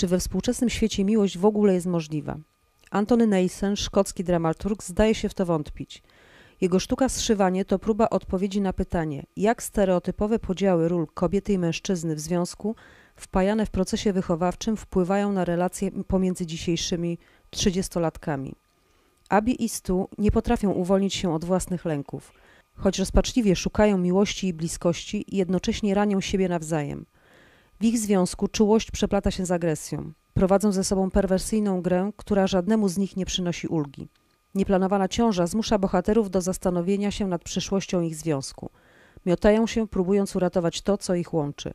Czy we współczesnym świecie miłość w ogóle jest możliwa? Antony Neilson, szkocki dramaturg, zdaje się w to wątpić. Jego sztuka Zszywanie to próba odpowiedzi na pytanie, jak stereotypowe podziały ról kobiety i mężczyzny w związku wpajane w procesie wychowawczym wpływają na relacje pomiędzy dzisiejszymi trzydziestolatkami. Abi i Stu nie potrafią uwolnić się od własnych lęków, choć rozpaczliwie szukają miłości i bliskości jednocześnie ranią siebie nawzajem. W ich związku czułość przeplata się z agresją. Prowadzą ze sobą perwersyjną grę, która żadnemu z nich nie przynosi ulgi. Nieplanowana ciąża zmusza bohaterów do zastanowienia się nad przyszłością ich związku. Miotają się, próbując uratować to, co ich łączy.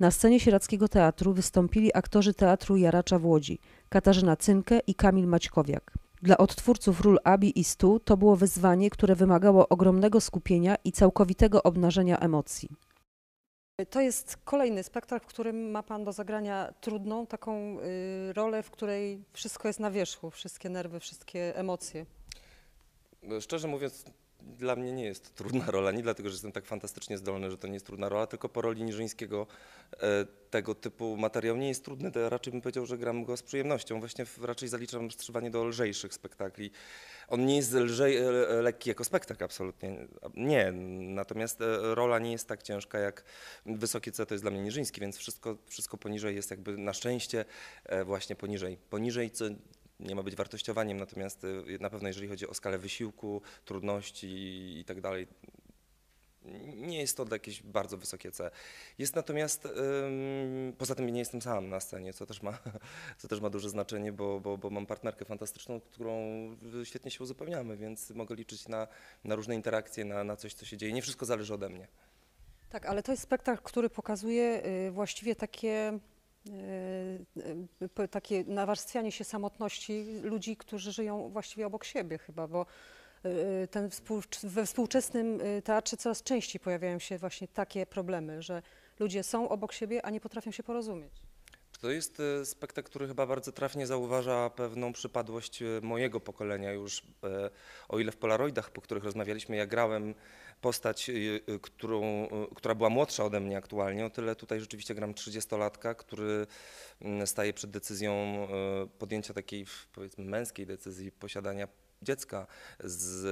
Na scenie Sierackiego Teatru wystąpili aktorzy Teatru Jaracza w Łodzi, Katarzyna Cynkę i Kamil Maćkowiak. Dla odtwórców ról Abi i Stu to było wyzwanie, które wymagało ogromnego skupienia i całkowitego obnażenia emocji. To jest kolejny spektakl, w którym ma Pan do zagrania trudną taką y, rolę, w której wszystko jest na wierzchu, wszystkie nerwy, wszystkie emocje. No, Szczerze mówiąc, dla mnie nie jest to trudna rola, nie dlatego, że jestem tak fantastycznie zdolny, że to nie jest trudna rola, tylko po roli Niżyńskiego e, tego typu materiał nie jest trudny, to raczej bym powiedział, że gram go z przyjemnością. Właśnie raczej zaliczam strzywanie do lżejszych spektakli. On nie jest lżej, e, lekki jako spektakl, absolutnie nie. Natomiast e, rola nie jest tak ciężka jak Wysokie C to jest dla mnie Niżyński, więc wszystko, wszystko poniżej jest jakby na szczęście e, właśnie poniżej. Poniżej, co nie ma być wartościowaniem, natomiast y, na pewno jeżeli chodzi o skalę wysiłku, trudności i tak dalej, nie jest to jakieś bardzo wysokie C. Jest natomiast, ym, poza tym nie jestem sam na scenie, co też ma, co też ma duże znaczenie, bo, bo, bo mam partnerkę fantastyczną, którą świetnie się uzupełniamy, więc mogę liczyć na, na różne interakcje, na, na coś, co się dzieje. Nie wszystko zależy ode mnie. Tak, ale to jest spektakl, który pokazuje y, właściwie takie, takie nawarstwianie się samotności ludzi, którzy żyją właściwie obok siebie chyba, bo y, ten we współczesnym y, teatrze coraz częściej pojawiają się właśnie takie problemy, że ludzie są obok siebie, a nie potrafią się porozumieć. To jest e, spektakl, który chyba bardzo trafnie zauważa pewną przypadłość e, mojego pokolenia już. e, O ile w Polaroidach, po których rozmawialiśmy, ja grałem postać, którą, która była młodsza ode mnie aktualnie, o tyle tutaj rzeczywiście gram 30-latka, który mm, staje przed decyzją podjęcia takiej powiedzmy męskiej decyzji posiadania dziecka z,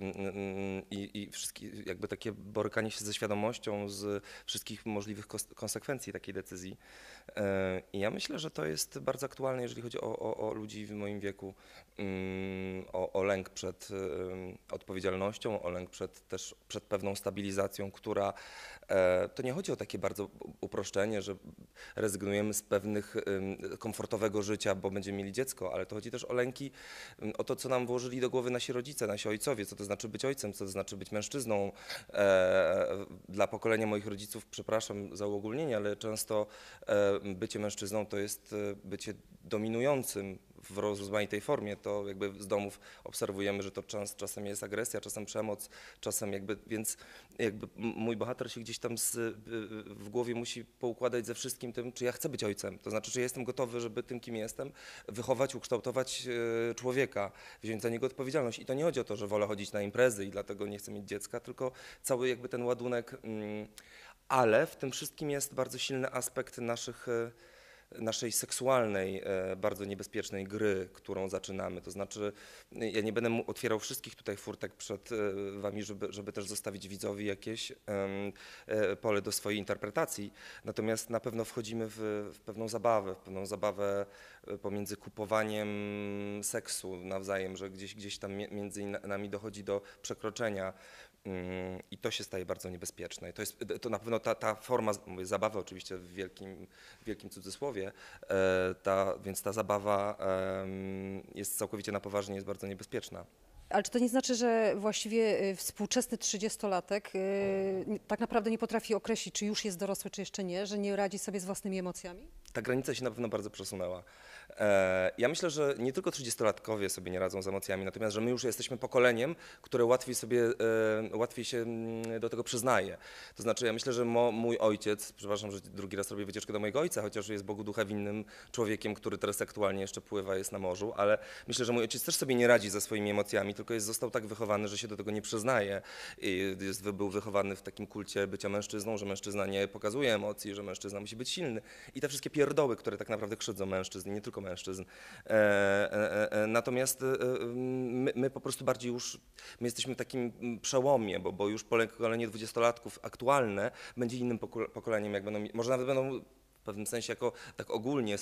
mm, mm, i, i wszystkie, jakby takie borykanie się ze świadomością z wszystkich możliwych konsekwencji takiej decyzji. E, I ja myślę, że to jest bardzo aktualne, jeżeli chodzi o, o, o ludzi w moim wieku, mm, o, o lęk przed odpowiedzialnością, o lęk przed, też przed pewną stabilizacją, która e, to nie chodzi o takie bardzo uproszczenie, że rezygnujemy z pewnych komfortowego życia, bo będziemy mieli dziecko, ale to chodzi też o lęki, o to, co nam włożyli do głowy nasi rodzice, nasi ojcowie, co to znaczy być ojcem, co to znaczy być mężczyzną. E, Dla pokolenia moich rodziców, przepraszam za uogólnienie, ale często e, bycie mężczyzną to jest e, bycie dominującym w rozmaitej formie. To jakby z domów obserwujemy, że to czas, czasem jest agresja, czasem przemoc, czasem jakby, więc jakby mój bohater się gdzieś tam z, y, w głowie musi poukładać ze wszystkim tym, czy ja chcę być ojcem. To znaczy, czy jestem gotowy, żeby tym, kim jestem, wychować, ukształtować e, człowieka, wziąć za niego odpowiedzialność. I to nie chodzi o to, że wolę chodzić na imprezy i dlatego nie chcę mieć dziecka, tylko cały jakby ten ładunek. Mm, ale w tym wszystkim jest bardzo silny aspekt naszych, naszej seksualnej, e, bardzo niebezpiecznej gry, którą zaczynamy. To znaczy, ja nie będę otwierał wszystkich tutaj furtek przed e, wami, żeby, żeby też zostawić widzowi jakieś e, pole do swojej interpretacji. Natomiast na pewno wchodzimy w, w pewną zabawę, w pewną zabawę pomiędzy kupowaniem seksu nawzajem, że gdzieś, gdzieś tam między nami dochodzi do przekroczenia. I to się staje bardzo niebezpieczne. I to jest to na pewno ta, ta forma, mówię, zabawy oczywiście w wielkim, wielkim cudzysłowie, e, ta, więc ta zabawa jest całkowicie na poważnie, jest bardzo niebezpieczna. Ale czy to nie znaczy, że właściwie y, współczesny trzydziestolatek y, tak naprawdę nie potrafi określić, czy już jest dorosły, czy jeszcze nie, że nie radzi sobie z własnymi emocjami? Ta granica się na pewno bardzo przesunęła. E, Ja myślę, że nie tylko 30-latkowie sobie nie radzą z emocjami, natomiast że my już jesteśmy pokoleniem, które łatwiej sobie, e, łatwiej się mm, do tego przyznaje. To znaczy, ja myślę, że mo, mój ojciec, przepraszam, że drugi raz robię wycieczkę do mojego ojca, chociaż jest Bogu ducha winnym człowiekiem, który teraz aktualnie jeszcze pływa, jest na morzu, ale myślę, że mój ojciec też sobie nie radzi ze swoimi emocjami, tylko jest, został tak wychowany, że się do tego nie przyznaje. I jest, był wychowany w takim kulcie bycia mężczyzną, że mężczyzna nie pokazuje emocji, że mężczyzna musi być silny. I te wszystkie pierdoły, które tak naprawdę krzywdzą mężczyzn, nie tylko mężczyzn. E, e, e, natomiast e, e, my, my po prostu bardziej już, my jesteśmy w takim przełomie, bo, bo już pokolenie dwudziestolatków aktualne będzie innym pokol- pokoleniem, jak będą, może nawet będą w pewnym sensie jako tak ogólnie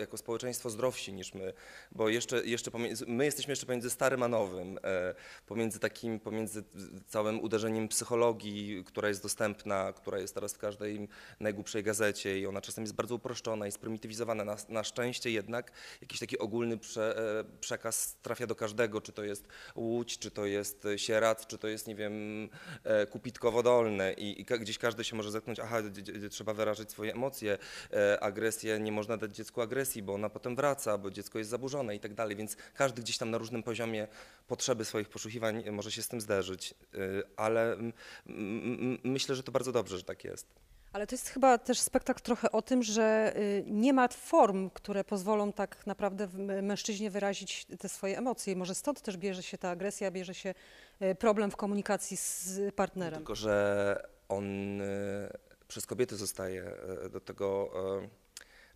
jako społeczeństwo zdrowsi niż my, bo jeszcze, jeszcze pomiędzy, my jesteśmy jeszcze pomiędzy starym a nowym, e, pomiędzy takim, pomiędzy całym uderzeniem psychologii, która jest dostępna, która jest teraz w każdej najgłupszej gazecie i ona czasem jest bardzo uproszczona i sprymitywizowana. Na, na szczęście jednak jakiś taki ogólny prze, e, przekaz trafia do każdego, czy to jest Łódź, czy to jest Sieradz, czy to jest, nie wiem, e, Kupitko Wodolne i, i gdzieś każdy się może zetknąć, aha, trzeba wyrażać swoje emocje, agresję, nie można dać dziecku agresji, bo ona potem wraca, bo dziecko jest zaburzone i tak dalej, więc każdy gdzieś tam na różnym poziomie potrzeby swoich poszukiwań może się z tym zderzyć, e, ale myślę, że to bardzo dobrze, że tak jest. Ale to jest chyba też spektakl trochę o tym, że y, nie ma form, które pozwolą tak naprawdę mężczyźnie wyrazić te swoje emocje. Może stąd też bierze się ta agresja, bierze się y, problem w komunikacji z partnerem. Tylko, że on e, przez kobiety zostaje e, do tego e,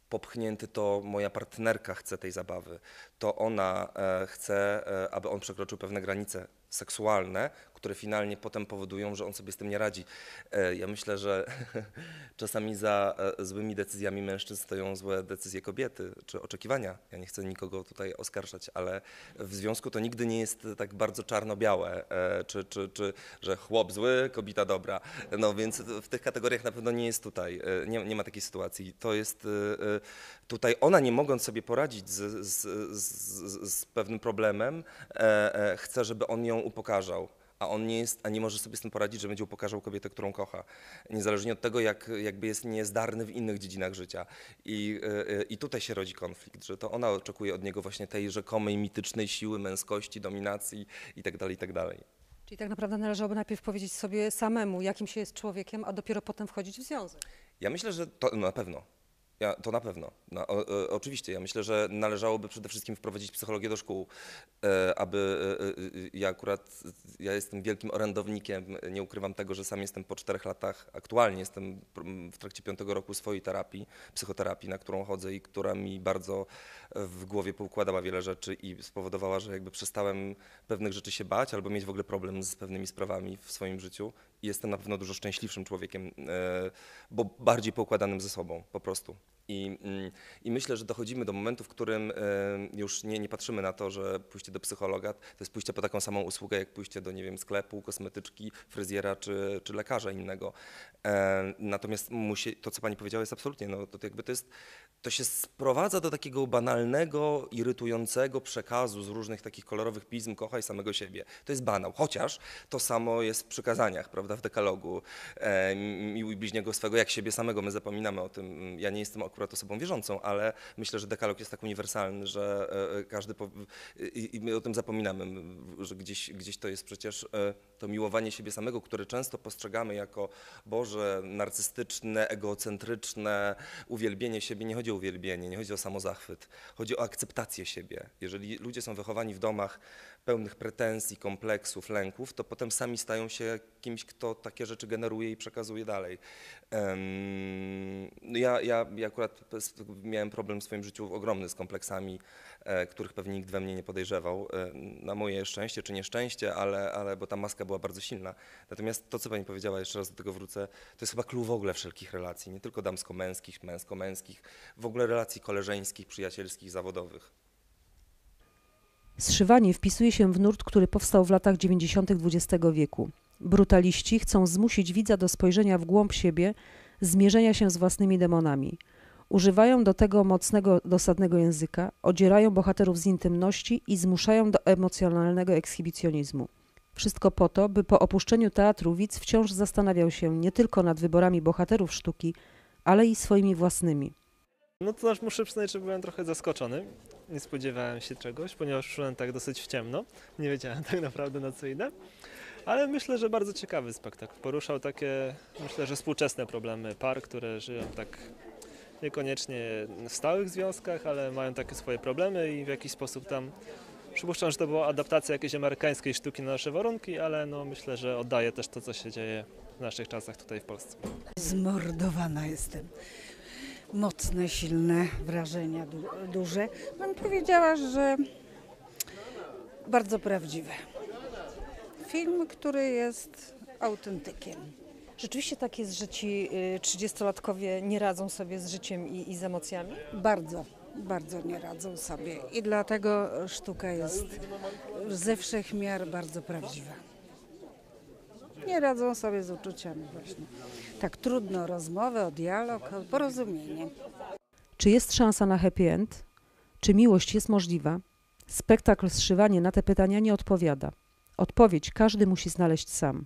popchnięty, to moja partnerka chce tej zabawy. To ona e, chce, aby on przekroczył pewne granice seksualne, które finalnie potem powodują, że on sobie z tym nie radzi. E, Ja myślę, że czasami za e, złymi decyzjami mężczyzn stoją złe decyzje kobiety, czy oczekiwania. Ja nie chcę nikogo tutaj oskarżać, ale w związku to nigdy nie jest tak bardzo czarno-białe, e, czy, czy, czy że chłop zły, kobieta dobra. No więc w tych kategoriach na pewno nie jest tutaj, nie, nie ma takiej sytuacji. To jest tutaj ona nie mogąc sobie poradzić z, z, z, z pewnym problemem, chce, żeby on ją upokarzał. A on nie jest, a nie może sobie z tym poradzić, że będzie upokarzał kobietę, którą kocha. Niezależnie od tego, jak jakby jest niezdarny w innych dziedzinach życia. I, e, e, I tutaj się rodzi konflikt, że to ona oczekuje od niego właśnie tej rzekomej, mitycznej siły męskości, dominacji itd., itd. Czyli tak naprawdę należałoby najpierw powiedzieć sobie samemu, jakim się jest człowiekiem, a dopiero potem wchodzić w związek. Ja myślę, że to no na pewno. Ja, to na pewno. No, o, o, oczywiście, ja myślę, że należałoby przede wszystkim wprowadzić psychologię do szkół, e, aby e, e, ja akurat, ja jestem wielkim orędownikiem, nie ukrywam tego, że sam jestem po czterech latach, aktualnie jestem w trakcie piątego roku swojej terapii, psychoterapii, na którą chodzę i która mi bardzo w głowie poukładała wiele rzeczy i spowodowała, że jakby przestałem pewnych rzeczy się bać albo mieć w ogóle problem z pewnymi sprawami w swoim życiu jestem na pewno dużo szczęśliwszym człowiekiem, e, bo bardziej poukładanym ze sobą po prostu. I, mm, I myślę, że dochodzimy do momentu, w którym już nie, nie patrzymy na to, że pójście do psychologa to jest pójście po taką samą usługę, jak pójście do, nie wiem, sklepu, kosmetyczki, fryzjera czy, czy lekarza innego. Natomiast musi, to, co pani powiedziała, jest absolutnie, no, to jakby to jest, to się sprowadza do takiego banalnego, irytującego przekazu z różnych takich kolorowych pism, kochaj samego siebie. To jest banał, chociaż to samo jest w przykazaniach, prawda, w dekalogu. Miłuj bliźniego swego jak siebie samego, my zapominamy o tym. Ja nie jestem akurat osobą wierzącą, ale myślę, że dekalog jest tak uniwersalny, że e, każdy, po, i, i my o tym zapominamy, że gdzieś, gdzieś to jest przecież e, to miłowanie siebie samego, które często postrzegamy jako, Boże, narcystyczne, egocentryczne uwielbienie siebie. Nie chodzi o uwielbienie, nie chodzi o samozachwyt, chodzi o akceptację siebie. Jeżeli ludzie są wychowani w domach pełnych pretensji, kompleksów, lęków, to potem sami stają się kimś, kto takie rzeczy generuje i przekazuje dalej. No ja, ja, ja akurat miałem problem w swoim życiu ogromny z kompleksami, e, których pewnie nikt we mnie nie podejrzewał. E, na moje szczęście czy nieszczęście, ale, ale bo ta maska była bardzo silna. Natomiast to, co pani powiedziała, jeszcze raz do tego wrócę, to jest chyba clue w ogóle wszelkich relacji, nie tylko damsko-męskich, męsko-męskich, w ogóle relacji koleżeńskich, przyjacielskich, zawodowych. Zszywanie wpisuje się w nurt, który powstał w latach 90. XX wieku. Brutaliści chcą zmusić widza do spojrzenia w głąb siebie, zmierzenia się z własnymi demonami. Używają do tego mocnego, dosadnego języka, odzierają bohaterów z intymności i zmuszają do emocjonalnego ekshibicjonizmu. Wszystko po to, by po opuszczeniu teatru widz wciąż zastanawiał się nie tylko nad wyborami bohaterów sztuki, ale i swoimi własnymi. No to znaczy muszę przyznać, że byłem trochę zaskoczony. Nie spodziewałem się czegoś, ponieważ szłem tak dosyć w ciemno. Nie wiedziałem tak naprawdę na co idę. Ale myślę, że bardzo ciekawy spektakl. Poruszał takie, myślę, że współczesne problemy par, które żyją tak niekoniecznie w stałych związkach, ale mają takie swoje problemy i w jakiś sposób tam Przypuszczam, że to była adaptacja jakiejś amerykańskiej sztuki na nasze warunki, ale no myślę, że oddaje też to, co się dzieje w naszych czasach tutaj w Polsce. Zmordowana jestem. mocne, silne wrażenia, du- duże. Bym powiedziała, że bardzo prawdziwe. Film, który jest autentykiem. Rzeczywiście tak jest, że ci y, 30-latkowie nie radzą sobie z życiem i, i z emocjami? Bardzo, bardzo nie radzą sobie i dlatego sztuka jest ze wszech miar bardzo prawdziwa. Nie radzą sobie z uczuciami właśnie. Tak trudno rozmowę, o dialog, o porozumienie. Czy jest szansa na happy end? Czy miłość jest możliwa? Spektakl Zszywanie na te pytania nie odpowiada. Odpowiedź każdy musi znaleźć sam.